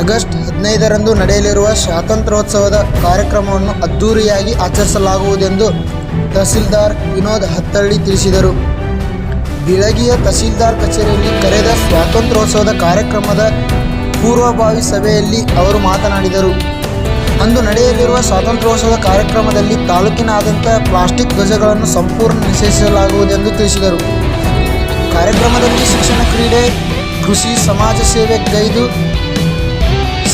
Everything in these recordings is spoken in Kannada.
ಆಗಸ್ಟ್ ಹದಿನೈದರಂದು ನಡೆಯಲಿರುವ ಸ್ವಾತಂತ್ರ್ಯೋತ್ಸವದ ಕಾರ್ಯಕ್ರಮವನ್ನು ಅದ್ದೂರಿಯಾಗಿ ಆಚರಿಸಲಾಗುವುದೆಂದು ತಹಸೀಲ್ದಾರ್ ವಿನೋದ್ ಹತ್ತಳ್ಳಿ ತಿಳಿಸಿದರು. ಬಿಳಗಿಯ ತಹಸೀಲ್ದಾರ್ ಕಚೇರಿಯಲ್ಲಿ ಕರೆದ ಸ್ವಾತಂತ್ರ್ಯೋತ್ಸವದ ಕಾರ್ಯಕ್ರಮದ ಪೂರ್ವಭಾವಿ ಸಭೆಯಲ್ಲಿ ಅವರು ಮಾತನಾಡಿದರು. ಅಂದು ನಡೆಯಲಿರುವ ಸ್ವಾತಂತ್ರ್ಯೋತ್ಸವದ ಕಾರ್ಯಕ್ರಮದಲ್ಲಿ ತಾಲೂಕಿನಾದ್ಯಂತ ಪ್ಲಾಸ್ಟಿಕ್ ಧ್ವಜಗಳನ್ನು ಸಂಪೂರ್ಣ ನಿಷೇಧಿಸಲಾಗುವುದೆಂದು ತಿಳಿಸಿದರು. ಕಾರ್ಯಕ್ರಮದಲ್ಲಿ ಶಿಕ್ಷಣ ಕ್ರೀಡೆ, ಕೃಷಿ, ಸಮಾಜ ಸೇವೆ, ಗೈದು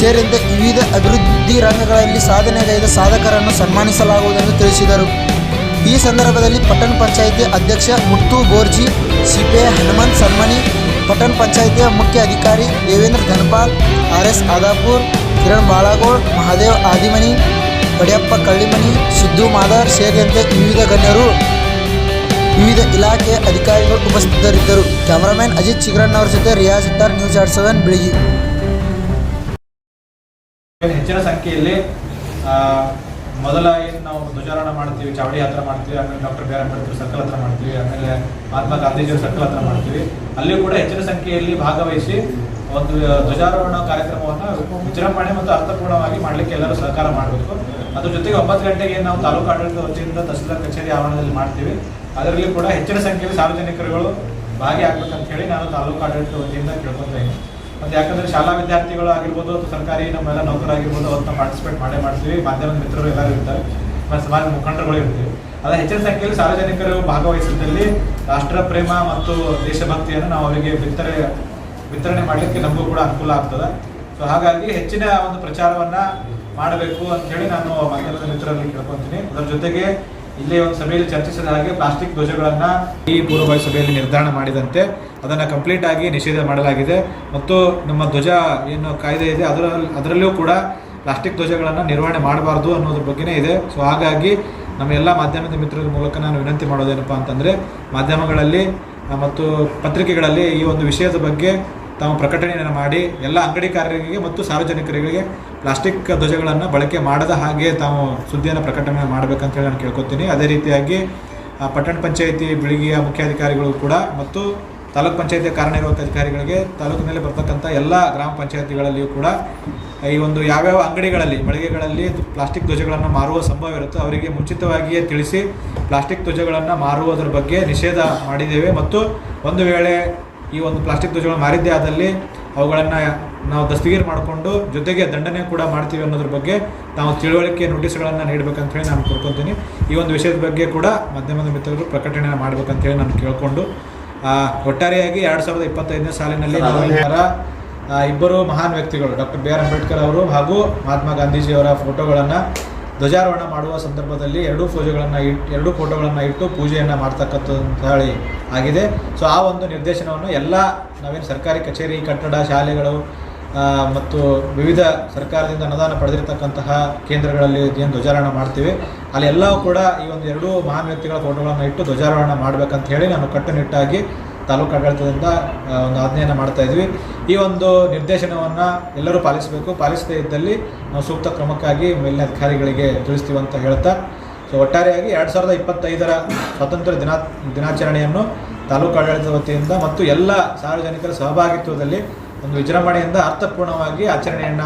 ಸೇರಿದಂತೆ ವಿವಿಧ ಅಭಿವೃದ್ಧಿ ರಂಗಗಳಲ್ಲಿ ಸಾಧನೆಗೈದ ಸಾಧಕರನ್ನು ಸನ್ಮಾನಿಸಲಾಗುವುದೆಂದು ತಿಳಿಸಿದರು. ಈ ಸಂದರ್ಭದಲ್ಲಿ ಪಟ್ಟಣ ಪಂಚಾಯಿತಿ ಅಧ್ಯಕ್ಷ ಮುತ್ತು ಬೋರ್ಜಿ ಸಿಪೆ ಹನುಮಂತ್ ಸನ್ಮನಿ ಪಟ್ಟಣ ಪಂಚಾಯಿತಿಯ ಮುಖ್ಯ ಅಧಿಕಾರಿ ದೇವೇಂದ್ರ ಧನಪಾಲ್, ಆರ್ ಎಸ್ ಆದಾಪುರ್, ಕಿರಣ್ ಬಾಳಗೋಳ್, ಮಹಾದೇವ್ ಆದಿಮನಿ ಬಡಿಯಪ್ಪ ಕಳ್ಳಿಮನಿ, ಸಿದ್ದು ಮಾದಾರ್ ಸೇರಿದಂತೆ ವಿವಿಧ ಗಣ್ಯರು, ವಿವಿಧ ಇಲಾಖೆಯ ಅಧಿಕಾರಿಗಳು ಉಪಸ್ಥಿತರಿದ್ದರು. ಕ್ಯಾಮರಾಮನ್ ಅಜಿತ್ ಚಿಗ್ರಣ್ಣವರ ಜೊತೆ ರಿಯಾಜ್ ಇತ್ತಾರ್ ನ್ಯೂಸ್ ಎರಡ್ ಸೆವೆನ್ ಬೆಳಗಿ ಹೆಚ್ಚಿನ ಸಂಖ್ಯೆಯಲ್ಲಿ ಮೊದಲ ಏನು ನಾವು ಧ್ವಜಾರೋಹಣ ಮಾಡ್ತೀವಿ ಚಾವಡಿ ಹತ್ರ ಮಾಡ್ತೀವಿ, ಆಮೇಲೆ doctor B R Ambedkar circle ಹತ್ರ ಮಾಡ್ತೀವಿ, ಆಮೇಲೆ ಮಹಾತ್ಮ ಗಾಂಧೀಜಿಯವರ ಸರ್ಕಲ್ ಹತ್ರ ಮಾಡ್ತೀವಿ. ಅಲ್ಲಿ ಕೂಡ ಹೆಚ್ಚಿನ ಸಂಖ್ಯೆಯಲ್ಲಿ ಭಾಗವಹಿಸಿ ಒಂದು ಧ್ವಜಾರೋಹಣ ಕಾರ್ಯಕ್ರಮವನ್ನು ವಿಜೃಂಭಣೆ ಮತ್ತು ಅರ್ಥಪೂರ್ಣವಾಗಿ ಮಾಡಲಿಕ್ಕೆ ಎಲ್ಲರೂ ಸಹಕಾರ ಮಾಡಬೇಕು. ಅದ್ರ ಜೊತೆಗೆ ಒಂಬತ್ತು ಗಂಟೆಗೆ ನಾವು ತಾಲೂಕು ಆಡಳಿತ ವತಿಯಿಂದ ತಹಸೀಲ್ದಾರ್ ಕಚೇರಿ ಆವರಣದಲ್ಲಿ ಮಾಡ್ತೀವಿ. ಅದರಲ್ಲಿ ಕೂಡ ಹೆಚ್ಚಿನ ಸಂಖ್ಯೆಯಲ್ಲಿ ಸಾರ್ವಜನಿಕರುಗಳು ಭಾಗಿಯಾಗಬೇಕಂತ ಹೇಳಿ ನಾನು ತಾಲೂಕು ಆಡಳಿತ ವತಿಯಿಂದ ಕೇಳ್ಕೊತಾ ಮತ್ತೆ ಯಾಕಂದ್ರೆ ಶಾಲಾ ವಿದ್ಯಾರ್ಥಿಗಳು ಆಗಿರ್ಬೋದು ಅಥವಾ ಸರ್ಕಾರಿ ನಮ್ಮೆಲ್ಲ ನೌಕರಾಗಿರ್ಬೋದು ಅವನ್ನ ಪಾರ್ಟಿಸಿಪೇಟ್ ಮಾಡೇ ಮಾಡ್ತೀವಿ. ಮಾಧ್ಯಮದ ಮಿತ್ರರು ಎಲ್ಲರೂ ಇರ್ತಾರೆ. ಮತ್ತೆ ಸಮಾಜ ಮುಖಂಡರುಗಳು ಇರ್ತೀವಿ. ಅದ ಹೆಚ್ಚಿನ ಸಂಖ್ಯೆಯಲ್ಲಿ ಸಾರ್ವಜನಿಕರು ಭಾಗವಹಿಸಿದಲ್ಲಿ ರಾಷ್ಟ್ರ ಪ್ರೇಮ ಮತ್ತು ದೇಶಭಕ್ತಿಯನ್ನು ನಾವು ಅವರಿಗೆ ಬಿತ್ತರೆ ವಿತರಣೆ ಮಾಡಲಿಕ್ಕೆ ನಮಗೂ ಕೂಡ ಅನುಕೂಲ ಆಗ್ತದೆ. ಸೊ ಹಾಗಾಗಿ ಹೆಚ್ಚಿನ ಒಂದು ಪ್ರಚಾರವನ್ನ ಮಾಡಬೇಕು ಅಂತ ಹೇಳಿ ನಾನು ಮಾಧ್ಯಮದ ಮಿತ್ರರಲ್ಲಿ ಕೇಳ್ಕೊತೀನಿ. ಅದರ ಜೊತೆಗೆ ಇಲ್ಲೇ ಒಂದು ಸಭೆಯಲ್ಲಿ ಚರ್ಚಿಸಿದ ಹಾಗೆ ಪ್ಲಾಸ್ಟಿಕ್ ಧ್ವಜಗಳನ್ನ ಈ ಪೂರ್ವಭಾವಿ ಸಭೆಯಲ್ಲಿ ನಿರ್ಧಾರ ಮಾಡಿದಂತೆ ಅದನ್ನ ಕಂಪ್ಲೀಟ್ ಆಗಿ ನಿಷೇಧ ಮಾಡಲಾಗಿದೆ. ಮತ್ತು ನಮ್ಮ ಧ್ವಜ ಏನು ಕಾಯ್ದೆ ಇದೆ ಅದರ ಅದರಲ್ಲೂ ಕೂಡ ಪ್ಲಾಸ್ಟಿಕ್ ಧ್ವಜಗಳನ್ನು ನಿರ್ವಹಣೆ ಮಾಡಬಾರ್ದು ಅನ್ನೋದ್ರ ಬಗ್ಗೆನೇ ಇದೆ. ಸೊ ಹಾಗಾಗಿ ನಮ್ಮ ಎಲ್ಲ ಮಾಧ್ಯಮದ ಮಿತ್ರರ ಮೂಲಕ ನಾನು ವಿನಂತಿ ಮಾಡೋದೇನಪ್ಪ ಅಂತಂದರೆ, ಮಾಧ್ಯಮಗಳಲ್ಲಿ ಮತ್ತು ಪತ್ರಿಕೆಗಳಲ್ಲಿ ಈ ಒಂದು ವಿಷಯದ ಬಗ್ಗೆ ತಾವು ಪ್ರಕಟಣೆಯನ್ನು ಮಾಡಿ, ಎಲ್ಲ ಅಂಗಡಿಕಾರರಿಗೆ ಮತ್ತು ಸಾರ್ವಜನಿಕರಿಗೆ ಪ್ಲಾಸ್ಟಿಕ್ ಧ್ವಜಗಳನ್ನು ಬಳಕೆ ಮಾಡದ ಹಾಗೆ ತಾವು ಸುದ್ದಿಯನ್ನು ಪ್ರಕಟಣೆ ಮಾಡಬೇಕಂತ ಹೇಳಿ ನಾನು ಕೇಳ್ಕೊತೀನಿ. ಅದೇ ರೀತಿಯಾಗಿ ಪಟ್ಟಣ ಪಂಚಾಯಿತಿ, ಬಿಳಿಗಿಯ ಮುಖ್ಯಾಧಿಕಾರಿಗಳು ಕೂಡ ಮತ್ತು ತಾಲೂಕ್ ಪಂಚಾಯತಿ ಕಾರ್ಯನಿರ್ವಾಹಕ ಅಧಿಕಾರಿಗಳಿಗೆ ತಾಲೂಕಿನಲ್ಲಿ ಬರ್ತಕ್ಕಂಥ ಎಲ್ಲ ಗ್ರಾಮ ಪಂಚಾಯತಿಗಳಲ್ಲಿಯೂ ಕೂಡ ಈ ಒಂದು ಯಾವ್ಯಾವ ಅಂಗಡಿಗಳಲ್ಲಿ, ಮಳಿಗೆಗಳಲ್ಲಿ ಪ್ಲಾಸ್ಟಿಕ್ ಧ್ವಜಗಳನ್ನು ಮಾರುವ ಸಂಭವ ಇರುತ್ತೋ ಅವರಿಗೆ ಮುಂಚಿತವಾಗಿಯೇ ತಿಳಿಸಿ ಪ್ಲಾಸ್ಟಿಕ್ ಧ್ವಜಗಳನ್ನು ಮಾರುವುದರ ಬಗ್ಗೆ ನಿಷೇಧ ಮಾಡಿದ್ದೇವೆ. ಮತ್ತು ಒಂದು ವೇಳೆ ಈ ಒಂದು ಪ್ಲಾಸ್ಟಿಕ್ ಧ್ವಜಗಳನ್ನು ಮಾರಿದ್ದೇ ಆದಲ್ಲಿ ಅವುಗಳನ್ನು ನಾವು ದಸ್ತಗೀರು ಮಾಡಿಕೊಂಡು ಜೊತೆಗೆ ದಂಡನೆ ಕೂಡ ಮಾಡ್ತೀವಿ ಅನ್ನೋದ್ರ ಬಗ್ಗೆ ನಾವು ತಿಳುವಳಿಕೆ ನೋಟಿಸ್ಗಳನ್ನು ನೀಡಬೇಕಂತ ಹೇಳಿ ನಾನು ಕೋರ್ಕೊತೀನಿ. ಈ ಒಂದು ವಿಷಯದ ಬಗ್ಗೆ ಕೂಡ ಮಾಧ್ಯಮದ ಮಿತ್ರರು ಪ್ರಕಟಣೆ ಮಾಡಬೇಕಂತ ಹೇಳಿ ನಾನು ಕೇಳಿಕೊಂಡು ಒಟ್ಟಾರೆಯಾಗಿ ಎರಡು ಸಾವಿರದ ಇಪ್ಪತ್ತೈದನೇ ಸಾಲಿನಲ್ಲಿ ಇಬ್ಬರು ಮಹಾನ್ ವ್ಯಕ್ತಿಗಳು ಡಾಕ್ಟರ್ ಬಿ ಆರ್ ಅಂಬೇಡ್ಕರ್ ಅವರು ಹಾಗೂ ಮಹಾತ್ಮ ಗಾಂಧೀಜಿಯವರ ಫೋಟೋಗಳನ್ನು ಧ್ವಜಾರೋಹಣ ಮಾಡುವ ಸಂದರ್ಭದಲ್ಲಿ ಎರಡೂ ಪೂಜೆಗಳನ್ನು ಇಟ್ಟು ಎರಡೂ ಫೋಟೋಗಳನ್ನು ಇಟ್ಟು ಪೂಜೆಯನ್ನು ಮಾಡ್ತಕ್ಕಂಥ ಹೇಳಿ ಆಗಿದೆ. ಸೊ ಆ ಒಂದು ನಿರ್ದೇಶನವನ್ನು ಎಲ್ಲ ನಾವೇನು ಸರ್ಕಾರಿ ಕಚೇರಿ ಕಟ್ಟಡ ಶಾಲೆಗಳು ಮತ್ತು ವಿವಿಧ ಸರ್ಕಾರದಿಂದ ಅನುದಾನ ಪಡೆದಿರತಕ್ಕಂತಹ ಕೇಂದ್ರಗಳಲ್ಲಿ ಏನು ಧ್ವಜಾರೋಹಣ ಮಾಡ್ತೀವಿ. ಅಲ್ಲಿ ಎಲ್ಲವೂ ಕೂಡ ಈ ಒಂದು ಎರಡೂ ಮಹಾನ್ ವ್ಯಕ್ತಿಗಳ ಫೋಟೋಗಳನ್ನು ಇಟ್ಟು ಧ್ವಜಾರೋಹಣ ಮಾಡಬೇಕಂತ ಹೇಳಿ ನಾನು ಕಟ್ಟುನಿಟ್ಟಾಗಿ ತಾಲೂಕು ಆಡಳಿತದಿಂದ ಒಂದು ಆಜ್ಞೆಯನ್ನು ಮಾಡ್ತಾ ಇದ್ವಿ. ಈ ಒಂದು ನಿರ್ದೇಶನವನ್ನು ಎಲ್ಲರೂ ಪಾಲಿಸಬೇಕು. ಪಾಲಿಸದೇ ಇದ್ದಲ್ಲಿ ನಾವು ಸೂಕ್ತ ಕ್ರಮಕ್ಕಾಗಿ ಮೇಲಿನ ಅಧಿಕಾರಿಗಳಿಗೆ ತಿಳಿಸ್ತೀವಿ ಅಂತ ಹೇಳ್ತಾ. ಸೊ ಒಟ್ಟಾರೆಯಾಗಿ ಎರಡು ಸಾವಿರದ ಇಪ್ಪತ್ತೈದರ ಸ್ವಾತಂತ್ರ್ಯ ದಿನಾ, ದಿನಾಚರಣೆಯನ್ನು ತಾಲೂಕು ಆಡಳಿತದ ವತಿಯಿಂದ ಮತ್ತು ಎಲ್ಲ ಸಾರ್ವಜನಿಕರ ಸಹಭಾಗಿತ್ವದಲ್ಲಿ ಒಂದು ವಿಜೃಂಭಣೆಯಿಂದ ಅರ್ಥಪೂರ್ಣವಾಗಿ ಆಚರಣೆಯನ್ನು